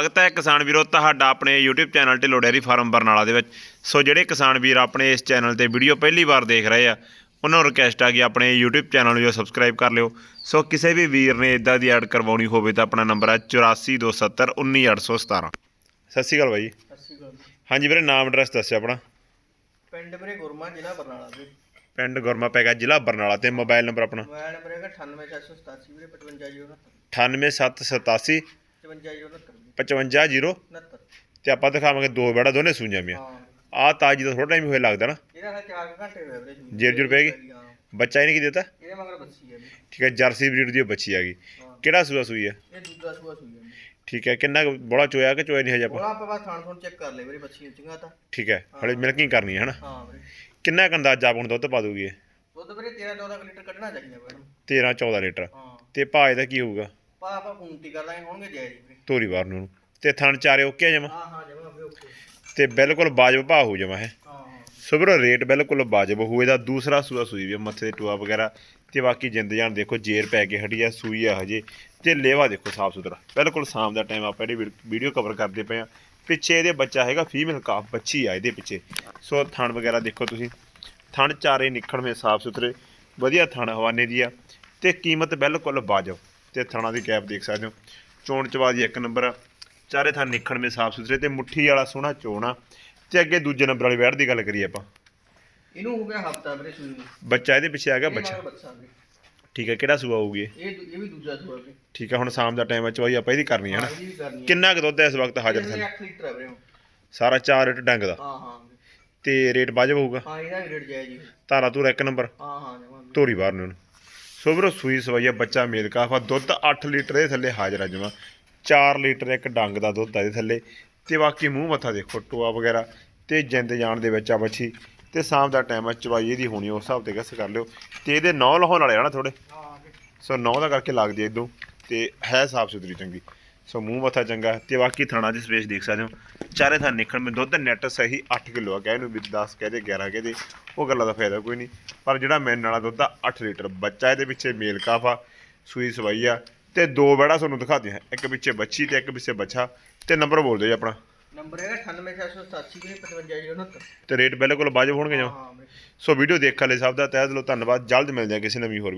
ਸਵਾਗਤ ਹੈ ਕਿਸਾਨ ਵੀਰੋ ਤੁਹਾਡਾ ਆਪਣੇ YouTube channel Dhillon dairy farm Barnala ਦੇ ਵਿੱਚ। ਸੋ ਜਿਹੜੇ ਕਿਸਾਨ ਵੀਰ ਆਪਣੇ ਇਸ ਚੈਨਲ ਤੇ ਵੀਡੀਓ ਪਹਿਲੀ ਵਾਰ ਦੇਖ ਰਹੇ ਆ ਉਹਨਾਂ ਨੂੰ ਰਿਕਵੈਸਟ ਆ ਕਿ ਆਪਣੇ YouTube ਚੈਨਲ ਨੂੰ ਜੋ ਸਬਸਕ੍ਰਾਈਬ ਕਰ ਲਿਓ। ਸੋ ਕਿਸੇ ਵੀ ਵੀਰ ਨੇ ਇਦਾਂ ਦੀ ਐਡ ਕਰਵਾਉਣੀ ਹੋਵੇ ਤਾਂ ਆਪਣਾ ਨੰਬਰ ਹੈ 8427191817 ਸਤਿ ਸ਼੍ਰੀ ਅਕਾਲ ਬਾਈ। ਸਤਿ ਸ਼੍ਰੀ ਅਕਾਲ। ਹਾਂਜੀ ਵੀਰੇ ਨਾਮ ਐਡਰੈਸ ਦੱਸਿਓ ਆਪਣਾ। ਪਿੰਡ ਵੀਰੇ ਗੁਰਮਾ ਜ਼ਿਲ੍ਹਾ ਬਰਨਾਲਾ ਵੀਰੇ ਪਿੰਡ ਗੁਰਮਾ ਪੈਗਾ ਜ਼ਿਲ੍ਹਾ ਬਰਨਾਲਾ ਤੇ ਮੋਬਾਈਲ ਨੰਬਰ ਆਪਣਾ। ਮੋਬਾਈਲ ਨੰਬਰ ਹੈਗਾ 98787 ਵੀਰੇ 55069 98787 55069 550 69 ਤੇ ਆਪਾਂ ਦਿਖਾਵਾਂਗੇ ਦੋ ਬੜਾ ਦੋਨੇ ਸੂਈਆਂ ਮੀਆਂ ਹਾਂ। ਆ ਤਾਜੀ ਦਾ ਥੋੜਾ ਟਾਈਮ ਹੋਇਆ ਲੱਗਦਾ ਨਾ। ਇਹਦਾ ਹਲੇ 4 ਘੰਟੇ ਹੋਏ ਵੀਰੇ ਜੀ। ਜੇਰ ਜੁਰ ਪੈ ਗਈ? ਹਾਂ। ਬੱਚਾ ਇਹਨੇ ਕੀ ਦਿੱਤਾ? ਇਹਦੇ ਮਗਰ ਹੈ ਵੀਰੇ ਠੀਕ ਹੈ ਜਰਸੀ ਬਰੀਡ ਦੀ ਬੱਚੀ ਆ ਗਈ। ਹਾਂ। ਕਿਹੜਾ ਸੂਆ ਸੂਈ ਹੈ ਇਹ ਦੂਜਾ ਸੂਆ ਸੂਈ ਹੈ ਠੀਕ ਹੈ ਕਿੰਨਾ ਬੋਲਾ ਚੋਇਆ ਕਿ ਚੋਇਆ ਨਹੀਂ ਹਜੇ ਆਪਾਂ? ਬੋਲਾ ਆਪਾਂ ਬਸ ਥਾਣ ਥੋਣ ਚੈੱਕ ਕਰ ਲੈ ਵੀਰੇ ਬੱਸੀ ਉੱਚੀਆਂ ਤਾਂ। ਠੀਕ ਹੈ ਹਲੇ ਮਿਲਕਿੰਗ ਕਰਨੀ ਹੈ ਹਨਾ? ਹਾਂ ਵੀਰੇ। ਕਿੰਨਾ ਕੁ ਅੰਦਾਜ਼ਾ ਆਪਾਂ ਦੁੱਧ ਪਾ ਦੂਗੀ ਇਹ? ਦੁੱਧ ਵੀਰੇ 13 14 ਲੀਟਰ ਕੱਢਣਾ ਚਾਹੀਦਾ ਮੈਡਮ 13 14 ਲੀਟਰ। ਹਾਂ। ਤੇ ਭਾਅ ਇਹਦਾ ਕੀ ਹੋਊਗਾ? ਪਾ ਆਪਾਂ ਕਰ ਲਾਂਗੇ ਹੋਣਗੇ ਵੀਰੇ ਤੋਰੀ ਵਾਰ ਨੂੰ। ਤੇ ਥਣ ਚਾਰੇ ਓਕੇ ਜਮਾ? ਹਾਂ ਹਾਂ ਜਮਾ ਵੀਰੇ ਓਕੇ। ਤੇ ਬਿਲਕੁਲ ਬਾਜਬ ਭਾਅ ਹੋ ਜਮਾ ਹੈ ਹਾਂ ਹਾਂ। ਸੁਬਰੋ ਰੇਟ ਬਿਲਕੁਲ ਵਾਜਬ ਹੋਏ ਦਾ ਦੂਸਰਾ ਸੂਆ ਸੂਈ ਵੀ ਆ, ਮੱਥੇ ਦੇ ਟੂਆ ਵਗੈਰਾ। ਤੇ ਬਾਕੀ ਜਿੰਦ ਜਾਨ ਦੇਖੋ ਜੇਰ ਪੈ ਕੇ ਹਟੀ ਆ ਸੂਈ ਆ ਹਜੇ। ਤੇ ਲੇਵਾ ਦੇਖੋ ਸਾਫ਼ ਸੁਥਰਾ। ਬਿਲਕੁਲ ਸ਼ਾਮ ਦਾ ਟਾਈਮ ਆਪਾਂ ਇਹਦੀ ਵੀਡੀਓ ਕਵਰ ਕਰਦੇ ਪਏ ਆ। ਪਿੱਛੇ ਇਹਦੇ ਬੱਚਾ ਹੈਗਾ ਫੀਮੇਲ ਕਾਫ ਬੱਚੀ ਆ ਇਹਦੇ ਪਿੱਛੇ। ਸੋ ਥਣ ਵਗੈਰਾ ਦੇਖੋ ਤੁਸੀਂ। ਥਣ ਚਾਰੇ ਨਿਖੜਵੇਂ ਸਾਫ਼ ਸੁਥਰੇ। ਵਧੀਆ ਥਣ ਹਵਾਨੇ ਦੀ ਆ। ਤੇ ਕੀਮਤ ਬਿਲਕੁਲ ਵਾਜਬ ਤੇ ਥਣਾ ਦੀ ਕੈਪ ਦੇਖ ਸਕਦੇ ਹੋ। ਚੋਣ ਚਵਾ ਦੀ ਇੱਕ ਨੰਬਰ ਆ। ਚਾਰੇ ਥਣ ਨਿਖੜਵੇਂ ਸਾਫ਼ ਸੁਥਰੇ ਤੇ ਮੁੱਠੀ ਵਾਲਾ ਸੋਹਣਾ ਚੋਣ ਆ। ਤੇ ਅੱਗੇ ਦੂਜੇ ਨੰਬਰ ਵਾਲੀ ਵੈੜ ਦੀ ਗੱਲ ਕਰੀਏ ਆਪਾਂ। ਇਹਨੂੰ ਹੋ ਗਿਆ ਹਫਤਾ ਵੀਰੇ ਸੂਈ ਨੂੰ। ਬੱਚਾ ਇਹਦੇ ਪਿੱਛੇ ਆ ਗਿਆ ਬੱਚਾ। ਠੀਕ ਹੈ ਕਿਹੜਾ ਸੂਆ ਹੋਊਗੀ ਇਹ? ਇਹ ਦੂ- ਇਹ ਵੀ ਦੂਜਾ ਸੂਆ ਵੀਰੇ ਠੀਕ ਹੈ ਹੁਣ ਸ਼ਾਮ ਦਾ ਟਾਈਮ ਹੈ ਚਵਾਈ ਆਪਾਂ ਇਹਦੀ ਕਰਨੀ ਹੈ ਨਾ। ਹਾਂ, ਇਹਦੀ ਵੀ ਕਰਨੀ ਹੈ। ਕਿੰਨਾ ਕੁ ਦੁੱਧ ਹੈ ਇਸ ਵਕਤ ਹਾਜ਼ਰ ਇਹਦੇ ਥੱਲੇ 8 ਲੀਟਰ ਹੈ ਵੀਰੇ ਹੁਣ। ਸਾਰਾ 4 ਲੀਟਰ ਡੰਗ ਦਾ। ਹਾਂ ਹਾਂ ਵੀਰੇ। ਤੇ ਰੇਟ ਵਾਜਬ ਹੋਊਗਾ? ਹਾਂ ਇਹਦਾ ਵੀ ਰੇਟ ਜਾਇਜ਼ ਜੀ ਧਾਰਾ ਧੂਰਾ ਇੱਕ ਨੰਬਰ। ਹਾਂ ਹਾਂ ਜਮਾ ਵੀਰੇ। ਬਾਹਰ ਨੂੰ। ਵੀਰੋ ਸੂਈ ਸਵਈਆ ਬੱਚਾ ਮੇਲ ਕਾਫਾ ਦੁੱਧ 8 ਲੀਟਰ ਦੇ ਥੱਲੇ ਹਾਜ਼ਰ ਆ ਜਮਾ। 4 ਲੀਟਰ ਇੱਕ ਡੰਗ ਦਾ ਦੁੱਧ ਆ ਇਹਦੇ ਥੱਲੇ। ਤੇ ਬਾਕੀ ਮੂੰਹ ਮੱਥਾ ਦੇਖੋ ਟੋਆ ਵਗੈਰਾ। ਤੇ ਜਿੰਦ ਜਾਣ ਦੇ ਵਿੱਚ ਆ ਬੱਚੀ ਤੇ ਸ਼ਾਮ ਦਾ ਟਾਈਮ ਆ ਚਵਾਈ ਇਹਦੀ ਹੋਣੀ ਉਸ ਹਿਸਾਬ ਤੇ ਗੱਸ ਕਰ ਲਿਓ। ਤੇ ਇਹਦੇ ਨੌ ਲਹਾਉਣ ਵਾਲੇ ਆ ਨਾ ਥੋੜੇ। ਸੋ ਨੌ ਦਾ ਕਰਕੇ ਲੱਗਦੀ ਐ ਇਦੋਂ ਤੇ ਹੈ ਸਾਫ਼ ਸੁਥਰੀ ਚੰਗੀ। ਸੋ ਮੂੰਹ ਮੱਥਾ ਚੰਗਾ ਤੇ ਬਾਕੀ ਥਾਣਾ ਦੀ ਸਪੇਸ ਦੇਖ ਸਕਦੇ ਹੋ ਚਾਰੇ ਥਾਂ ਨਿਕਲ ਮੇ ਦੁੱਧ ਨੈਟ ਸਹੀ 8 ਕਿਲੋ ਆ ਕਹੇ ਨੂੰ ਵੀ 10 ਕਹਦੇ 11 ਕਹਦੇ ਉਹ ਗੱਲਾਂ ਦਾ ਫਾਇਦਾ ਕੋਈ ਨਹੀਂ। ਪਰ ਜਿਹੜਾ ਮੈਨ ਵਾਲਾ ਦੁੱਧ ਆ 8 ਲੀਟਰ ਬੱਚਾ ਇਹਦੇ ਪਿੱਛੇ ਮੇਲ ਕਾਫਾ ਸੂਈ ਸਵਾਈ ਆ ਤੇ ਦੋ ਬੜਾ ਤੁਹਾਨੂੰ ਦਿਖਾਦੇ ਹਾਂ ਇੱਕ ਪਿੱਛੇ ਬੱਚੀ ਤੇ ਇੱਕ ਪਿੱਛੇ ਬੱਚਾ ਤੇ ਨੰਬਰ ਬੋਲ ਦਿਓ ਜੀ ਆਪਣਾ। ਨੰਬਰ ਹੈਗਾ 98687 ਵੀਰੇ 5569 ਤੇ ਰੇਟ ਬਿਲਕੁਲ ਵਾਜਬ ਹੋਣਗੇ ਜੋ? ਸੋ ਵੀਡੀਓ ਦੇਖਣ ਲਈ ਸਭ ਦਾ ਤਹਿ ਦਿਲੋਂ ਧੰਨਵਾਦ ਜਲਦ ਮਿਲਦੇ ਹਾਂ ਕਿਸੇ ਨਵੀਂ ਹੋਰ